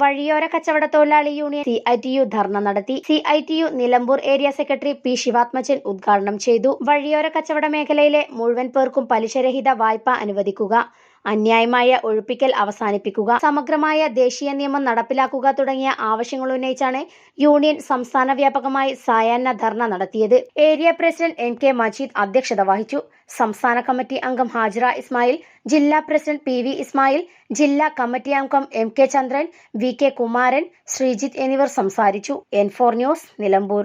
വഴിയോര കച്ചവട തൊഴിലാളി union C I T U ധർണ നടത്തി. C I T U Nilambur area secretary P Sivathmajan ഉദ്ഘാടനം ചെയ്തു. വഴിയോര കച്ചവട മേഖലയിലെ മുഴുവൻ പേർക്കും പലിശരഹിത വായ്പ അനുവദിക്കുക. അന്യായമായ ഒഴിപ്പിക്കൽ അവസാനിപ്പിക്കുക സമഗ്രമായ ദേശീയ നിയമം നടപ്പിലാക്കുക തുടങ്ങിയ ആവശ്യങ്ങൾ ഉന്നയിച്ചാണ് യൂണിയൻ സംസ്ഥാന വ്യാപകമായി സായാഹ്ന ധർണ നടത്തിയത്. Area president N K Majeed അധ്യക്ഷത വഹിച്ചു. സംസ്ഥാന കമ്മിറ്റി അംഗം ഹാജിറ ഇസ്മായിൽ ജില്ലാ പ്രസിഡന്റ് പി വി ഇസ്മായിൽ ജില്ലാ കമ്മിറ്റി അംഗം M K Chandran V K Kumaran Sreejith എന്നിവർ സംസാരിച്ചു. N four news Nilambur.